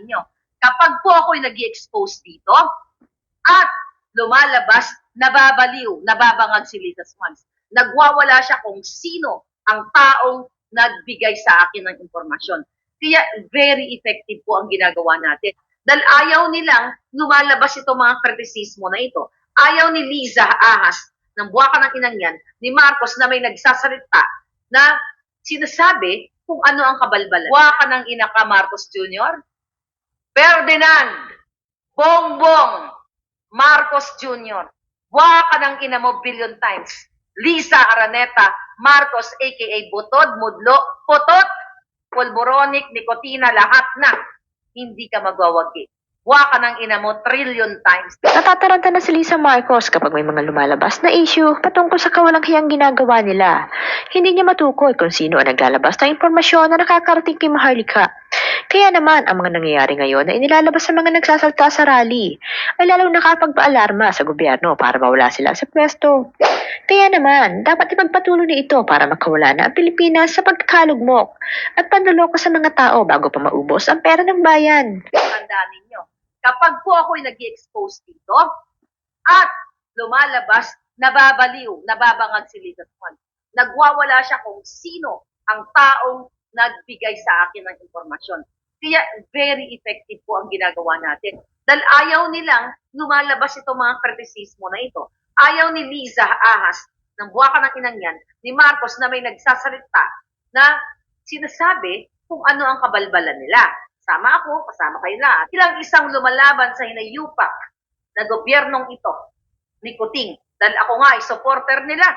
ninyo. Kapag po ako'y nag expose dito at lumalabas, nababaliw, nababangag si Lisa Swans. Nagwawala siya kung sino ang taong nagbigay sa akin ng impormasyon. Kaya very effective po ang ginagawa natin. Dahil ayaw nilang lumalabas ito mga kritisismo na ito. Ayaw ni Liza Ahas ng buwaka ng inang yan, ni Marcos na may nagsasalita na sinasabi kung ano ang kabalbalan. Buwaka ng ina ka, Marcos Jr., Ferdinand, Bongbong, Marcos Jr., buwaka ng ina mo billion times. Lisa Araneta, Marcos aka Butod, Mudlo, Putot, Pulboronic, Nicotina, lahat na. Hindi ka magwawagi. Buwaka ng ina mo trillion times. Natataranta na si Lisa Marcos kapag may mga lumalabas na issue patungkol sa kawalang hiyang ginagawa nila. Hindi niya matukoy kung sino ang naglalabas ng impormasyon na nakakarating kay Maharlika. Kaya naman, ang mga nangyayari ngayon na inilalabas sa mga nagsasalta sa rally ay lalong nakapagpaalarma sa gobyerno para mawala sila sa pwesto. Kaya naman, dapat ipagpatuloy na ito para makawala na ang Pilipinas sa pagkakalugmok at panluloko sa mga tao bago pa maubos ang pera ng bayan. Tandaan ninyo. Kapag po ako'y nag expose dito at lumalabas, nababaliw, nababangag si Lisa Swan. Nagwawala siya kung sino ang taong nagbigay sa akin ng impormasyon. Kaya very effective po ang ginagawa natin. Dahil ayaw nilang lumalabas ito mga kritisismo na ito. Ayaw ni Liza Ahas ng buwaka ng inang yan, ni Marcos na may nagsasalita na sinasabi kung ano ang kabalbalan nila. Sama ako, kasama kayo lahat. Ilang isang lumalaban sa hinayupak na gobyernong ito, ni Kuting. Dahil ako nga ay supporter nila.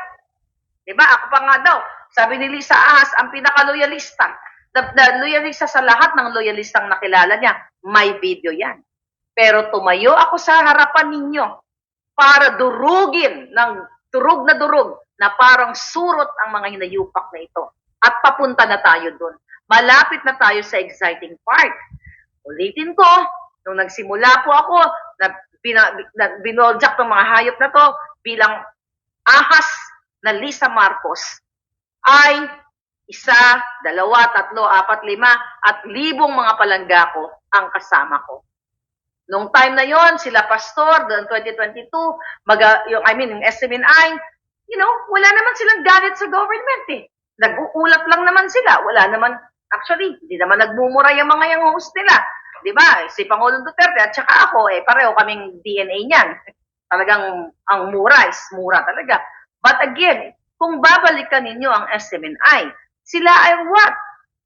Diba? Ako pa nga daw, sabi ni Lisa Ahas, ang pinaka-loyalista. The, the loyalista sa lahat ng loyalistang nakilala niya. May video yan. Pero tumayo ako sa harapan ninyo para durugin ng durug na durug na parang surot ang mga hinayupak na ito. At papunta na tayo doon. Malapit na tayo sa exciting part. Ulitin ko, nung nagsimula po ako, na, bina, na binoljak ng mga hayop na to bilang ahas na Lisa Marcos ay isa, dalawa, tatlo, apat, lima, at libong mga palangga ko ang kasama ko. Nung time na yon sila pastor, doon 2022, maga, yung, I mean, yung SMNI, you know, wala naman silang galit sa government eh. Nag-uulat lang naman sila. Wala naman, actually, hindi naman nagmumura yung mga yung host nila. Di ba? Si Pangulong Duterte at saka ako, eh, pareho kaming DNA niyan. Talagang, ang mura is mura talaga. But again, kung babalikan ninyo ang SMNI, sila ay what?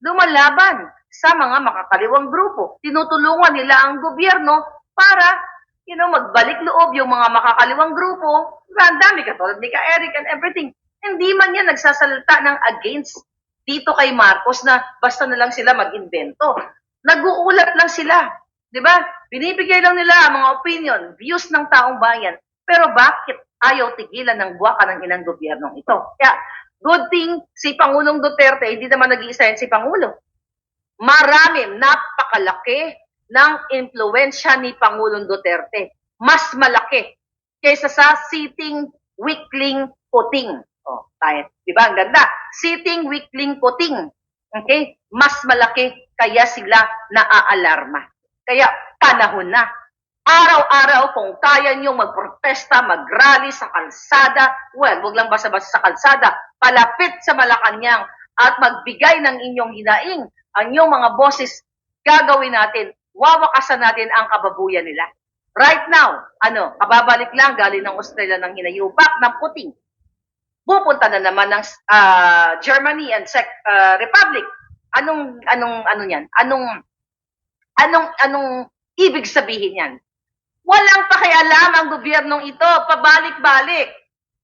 Lumalaban sa mga makakaliwang grupo. Tinutulungan nila ang gobyerno para you know, magbalik loob yung mga makakaliwang grupo. Ang dami katulad ni ka Eric and everything. Hindi man yan nagsasalita ng against dito kay Marcos na basta na lang sila mag-invento. Nag-uulat lang sila. Di ba? Binibigay lang nila ang mga opinion, views ng taong bayan. Pero bakit ayaw tigilan ng buwaka ng inang gobyernong ito? Kaya, good thing, si Pangulong Duterte, hindi naman nag-iisa yan si Pangulo. Marami, napakalaki ng impluensya ni Pangulong Duterte. Mas malaki kaysa sa sitting weakling puting. Oh, tayo. Di ba? Ang ganda. Sitting weakling puting. Okay? Mas malaki kaya sila naaalarma. Kaya panahon na. Araw-araw kung kaya nyo magprotesta, magrally sa kalsada, well, wag lang basta-basta sa kalsada, palapit sa Malacanang at magbigay ng inyong hinaing, ang inyong mga boses, gagawin natin, wawakasan natin ang kababuyan nila. Right now, ano, kababalik lang galing ng Australia ng hinayubak ng puting. Pupunta na naman ng ah, Germany and Czech ah, Republic. Anong anong ano niyan? Anong anong anong ibig sabihin niyan? Walang pakialam ang gobyernong ito, pabalik-balik.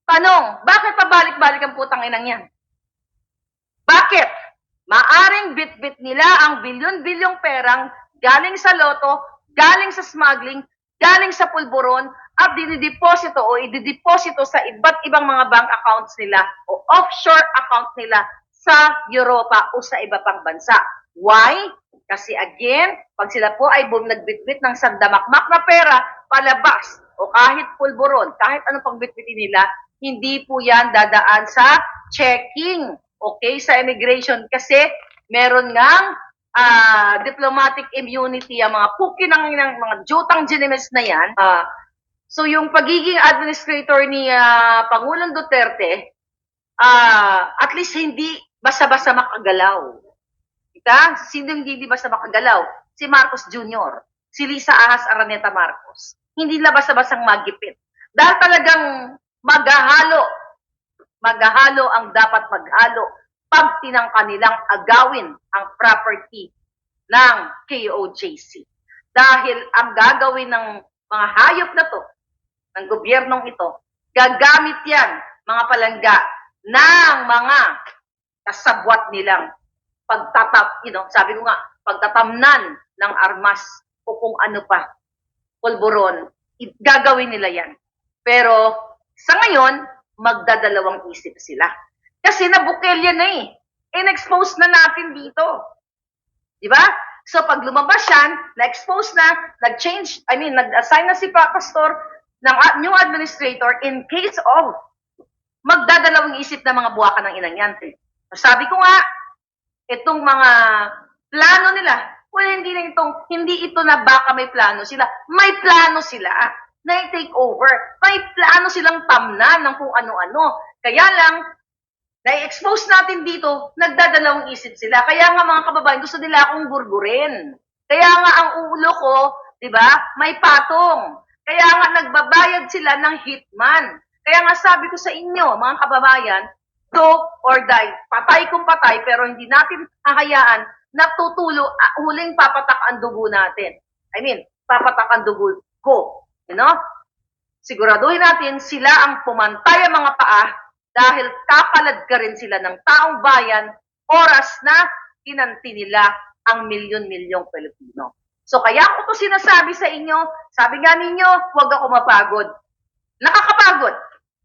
Tanong, bakit pabalik-balik ang putang inang yan? Bakit? Maaring bit-bit nila ang bilyon-bilyong perang galing sa loto, galing sa smuggling, galing sa pulburon, at dinideposito o idideposito sa iba't ibang mga bank accounts nila o offshore account nila sa Europa o sa iba pang bansa. Why? Kasi again, pag sila po ay nagbitbit ng sandamakmak na pera, palabas, o kahit pulburon, kahit anong pangbitbitin nila, hindi po yan dadaan sa checking. Okay? Sa immigration. Kasi meron ngang ah, diplomatic immunity, ang mga puki ng, mga jutang genimes na yan. Ah, so yung pagiging administrator ni ah, Pangulong Duterte, ah, at least hindi basta-basta makagalaw. Ika? Sino yung hindi basta makagalaw? Si Marcos Jr., si Lisa Ahas Araneta Marcos. Hindi na basta-bastang magipit. Dahil talagang maghahalo, maghahalo ang dapat maghalo pag tinang kanilang agawin ang property ng KOJC. Dahil ang gagawin ng mga hayop na to, ng gobyernong ito, gagamit yan, mga palangga, ng mga kasabwat nilang pagtatap, you know, sabi ko nga, pagtatamnan ng armas o kung ano pa, pulburon, i- gagawin nila yan. Pero sa ngayon, magdadalawang isip sila. Kasi nabukelya na eh. In-expose na natin dito. Di ba? So pag lumabas yan, na-expose na, nag-change, I mean, nag-assign na si Pa- Pastor ng new administrator in case of magdadalawang isip na mga buwakan ng inang yan. Sabi ko nga, itong mga plano nila, well, hindi na itong, hindi ito na baka may plano sila. May plano sila na i-take over. May plano silang tamnan ng kung ano-ano. Kaya lang, na-expose natin dito, nagdadalawang isip sila. Kaya nga mga kababayan, gusto nila akong gurgurin. Kaya nga ang ulo ko, di ba, may patong. Kaya nga nagbabayad sila ng hitman. Kaya nga sabi ko sa inyo, mga kababayan, do or die. Patay kung patay, pero hindi natin hahayaan na tutulo, ah, huling papatak ang dugo natin. I mean, papatak ang dugo ko. You know? Siguraduhin natin sila ang pumantay ang mga paa dahil kapalad ka rin sila ng taong bayan oras na kinanti nila ang milyon-milyong Pilipino. So kaya ko to sinasabi sa inyo, sabi nga ninyo, huwag ako mapagod. Nakakapagod.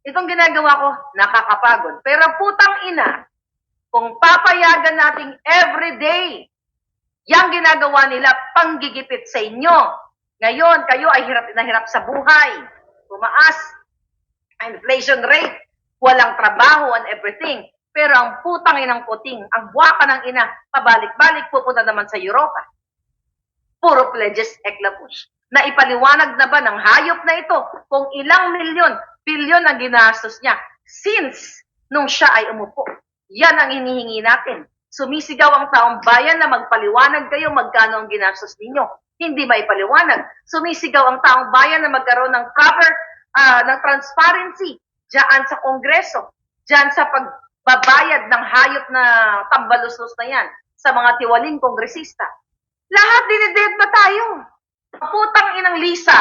Itong ginagawa ko, nakakapagod. Pero putang ina, kung papayagan nating everyday, yang ginagawa nila panggigipit sa inyo. Ngayon, kayo ay hirap na hirap sa buhay. Tumaas ang inflation rate, walang trabaho and everything. Pero ang putang inang puting, ang buwaka ng ina, pabalik-balik pupunta naman sa Europa. Puro pledges eklapush. Na ipaliwanag na ba ng hayop na ito kung ilang milyon, bilyon ang ginastos niya since nung siya ay umupo. Yan ang hinihingi natin. Sumisigaw ang taong bayan na magpaliwanag kayo magkano ang ginastos ninyo. Hindi maipaliwanag. Sumisigaw ang taong bayan na magkaroon ng proper ah, ng transparency diyan sa Kongreso, diyan sa pagbabayad ng hayop na tambaluslos na yan sa mga tiwaling kongresista. Lahat dinided ba tayo? Putang inang Lisa,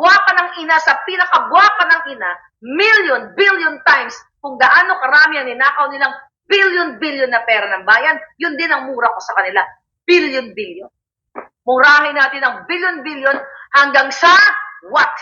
buwaka ng ina sa pinakabuwaka ng ina, million, billion times kung gaano karami ang ninakaw nilang billion-billion na pera ng bayan, yun din ang mura ko sa kanila. Billion-billion. Murahin natin ang billion-billion hanggang sa what?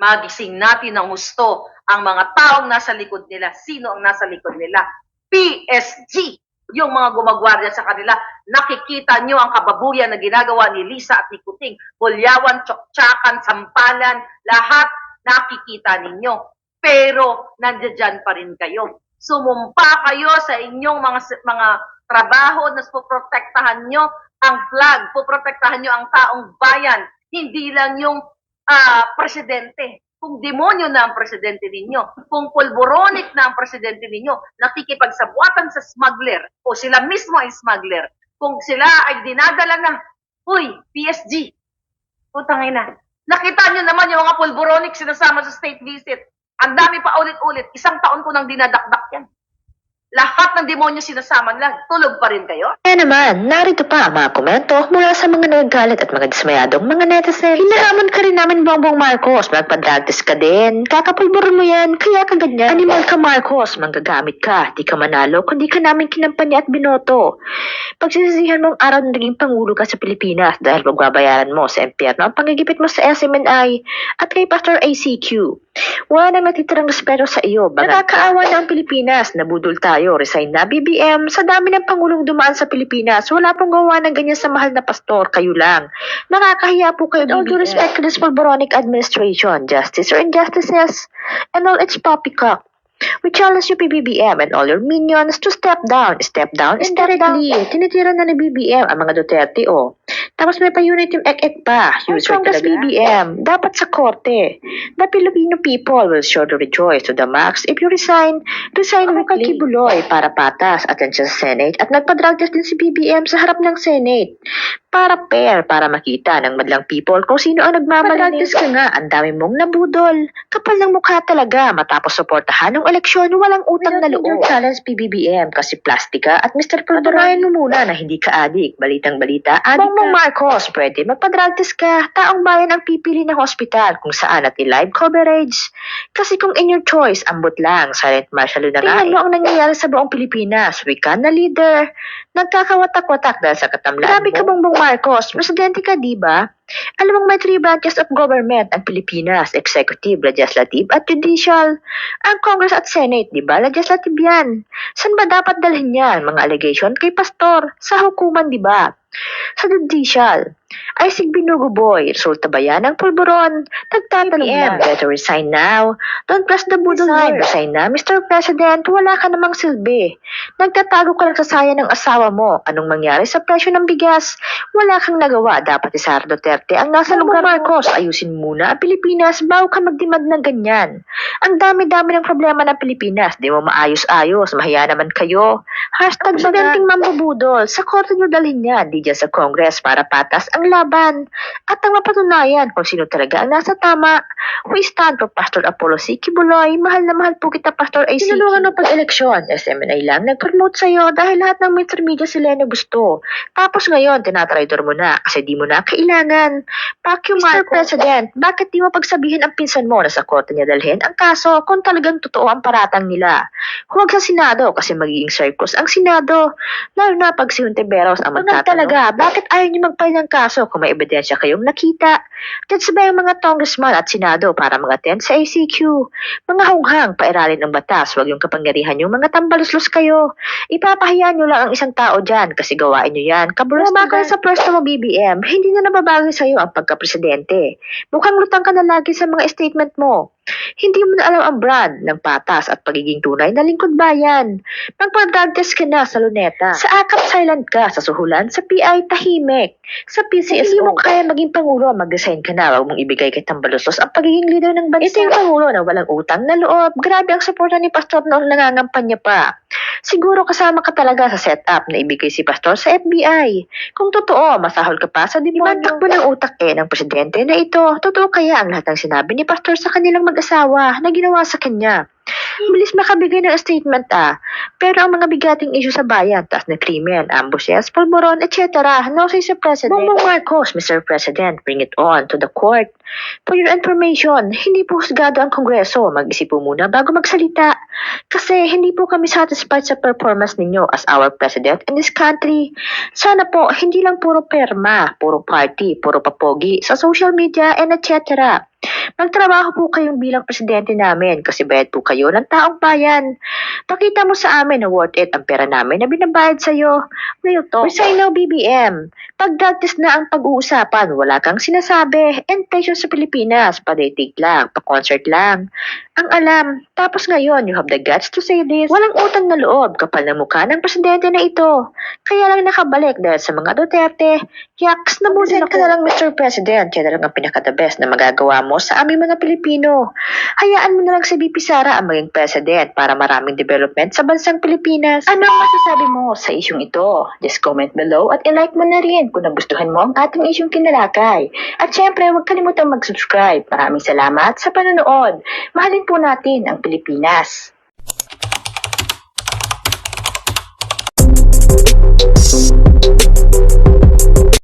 Magising natin ng gusto ang mga taong nasa likod nila. Sino ang nasa likod nila? PSG. Yung mga gumagwardiya sa kanila, nakikita nyo ang kababuyan na ginagawa ni Lisa at ni Kuting. Bulyawan, tsoktsakan, sampalan, lahat nakikita ninyo. Pero nandiyan pa rin kayo. Sumumpa kayo sa inyong mga mga trabaho na poprotektahan nyo ang flag, poprotektahan nyo ang taong bayan, hindi lang yung ah, presidente. Kung demonyo na ang presidente ninyo, kung pulboronic na ang presidente ninyo, nakikipagsabuatan sa smuggler o sila mismo ay smuggler, kung sila ay dinadala na, uy, PSG, putang ina. Nakita nyo naman yung mga pulboronic sinasama sa state visit. Ang dami pa ulit-ulit. Isang taon ko nang dinadakdak. Lahat ng demonyo sinasama lang. Tulog pa rin kayo? Kaya naman, narito pa ang mga komento mula sa mga nagagalit at mga dismayadong mga netizen. Hinaamon ka rin namin Bongbong Marcos, magpa-drag test ka din. Kakapulburon mo yan, kaya ka ganyan. Animal ka Marcos, manggagamit ka. Di ka manalo, kundi ka namin kinampanya at binoto. Pagsisisihan mo ang araw na naging pangulo ka sa Pilipinas dahil magbabayaran mo sa impyerno ang pangigipit mo sa SMNI at kay Pastor ACQ. Wala nang natitirang respeto sa iyo. Baga, nakakaawa na ang Pilipinas. Nabudol tayo. Resign na BBM. Sa dami ng pangulong dumaan sa Pilipinas, wala pong gawa ng ganyan sa mahal na pastor. Kayo lang. Nakakahiya po kayo. All due respect to this Pulboronic administration, justice or injustices, and all its poppycock. We challenge you PBBM and all your minions to step down, step down, step down. Tinitira na ni BBM ang mga Duterte, oh. Tapos may pa-unit yung ek-ek pa. User talaga. BBM, dapat sa korte. The Filipino people will surely rejoice to the max if you resign. Resign mo kay Kibuloy para patas at siya sa Senate at nagpa-drug test din si BBM sa harap ng Senate. Para fair, para makita ng madlang people kung sino ang nagmamalinis. ka nga, ang dami mong nabudol. Kapal ng mukha talaga matapos suportahan ng eleksyon walang utang na loob. challenge PBBM kasi plastika at Mr. Patunayan mo muna na hindi ka adik. Balitang balita, adik Bongbong Marcos, pwede magpa-drug test ka. Taong bayan ang pipili ng hospital kung saan at i-live coverage. Kasi kung in your choice, ambot lang, silent martial na nga. Tingnan mo ang nangyayari sa buong Pilipinas. Wikan na leader, nagkakawatak-watak dahil sa katamlaan Grabe ka, Bongbong Marcos. Presidente ka, di ba? Alam mong may three branches of government ang Pilipinas, executive, legislative, at judicial. Ang Congress at Senate, di ba? Legislative yan. Saan ba dapat dalhin yan? Mga allegation kay pastor. Sa hukuman, di ba? Sa judicial. Ay sig binuguboy, resulta ba yan ng pulburon? Nagtatanong na, better resign now. Don't press the button Resign. more. Resign na, Mr. President, wala ka namang silbi. Nagtatago ka lang sa saya ng asawa mo. Anong mangyari sa presyo ng bigas? Wala kang nagawa. Dapat si Sara Duterte ang nasa lugar Marcos. Ayusin muna ang Pilipinas bago ka magdimad ng ganyan. Ang dami-dami ng problema ng Pilipinas. Di mo maayos-ayos. Mahiya naman kayo. Hashtag Presidenting Mambubudol. Sa korte nyo dalhin yan. Di dyan sa Congress para patas ang laban. At ang mapatunayan kung sino talaga ang nasa tama. We stand for Pastor Apollo C. Kibuloy. Mahal na mahal po kita, Pastor AC. Tinulungan mo pag-eleksyon. SMNI lang nag-promote sa'yo dahil lahat ng mainstream media sila na gusto. Tapos ngayon, tinatraidor mo na kasi di mo na kailangan. Pakyo, Mr. President, bakit di mo pagsabihin ang pinsan mo na sa korte niya dalhin ang kaso kung talagang totoo ang paratang nila? Huwag sa Senado kasi magiging circus ang Senado. Lalo na pag si Hontiveros ang magtatanong. Talaga, bakit ayaw niyo magpail ng kaso kung may ebidensya kayong nakita? Diyan sabay ang mga congressman at Senado para mag-attend sa ACQ. Mga hunghang, pairalin ng batas, huwag yung kapangyarihan yung mga tambaluslos kayo. Ipapahiya nyo lang ang isang tao dyan kasi gawain nyo yan. Kabulas ba kayo sa pwesto mo, BBM? Hindi na nababagay sa'yo ang pagka-presidente. Mukhang lutang ka na lagi sa mga statement mo. Hindi mo na alam ang brand ng patas at pagiging tunay na lingkod bayan. Magpa-drug test ka na sa luneta. Sa akap silent ka, sa suhulan, sa PI tahimik. Sa PCSO, hindi mo kaya maging pangulo, mag-resign ka na. Huwag mong ibigay kay Tambalusos ang pagiging leader ng bansa. Ito yung pangulo na walang utang na loob. Grabe ang suporta ni Pastor noong nangangampanya pa. Siguro kasama ka talaga sa setup na ibigay si Pastor sa FBI. Kung totoo, masahol ka pa sa demonyo. Ibantak mo ng utak eh ng presidente na ito. Totoo kaya ang lahat ng sinabi ni Pastor sa kanilang mag-asawa na ginawa sa kanya. Bilis makabigay ng statement ah. Pero ang mga bigating issue sa bayan, taas na krimen, ambushes, pulburon, etc. No say sa President. Bongbong Marcos, Mr. President, bring it on to the court. For your information, hindi po husgado ang Kongreso. Mag-isip po muna bago magsalita. Kasi hindi po kami satisfied sa performance ninyo as our President in this country. Sana po, hindi lang puro perma, puro party, puro papogi sa social media and etc. Magtrabaho po kayong bilang presidente namin kasi bayad po kayo ng taong bayan. Pakita mo sa amin na worth it ang pera namin na binabayad sa'yo. Real talk. Resign now, BBM. Pag na ang pag-uusapan, wala kang sinasabi. Inflation sa Pilipinas, pa-dating lang, pa-concert lang. Ang alam, tapos ngayon, you have the guts to say this. Walang utang na loob, kapal na mukha ng presidente na ito. Kaya lang nakabalik dahil sa mga Duterte. Yaks, nabusin ka na lang, Mr. President. Yan na lang ang pinaka-the best na magagawa mo sa aming mga Pilipino. Hayaan mo na lang si BP Sara ang maging president para maraming development sa bansang Pilipinas. Ano ang masasabi mo sa isyong ito? Just comment below at ilike mo na rin kung nagustuhan mo ang ating isyong kinalakay. At syempre, huwag kalimutang mag-subscribe. Maraming salamat sa panonood. Mahalin po natin ang Pilipinas. Thank you.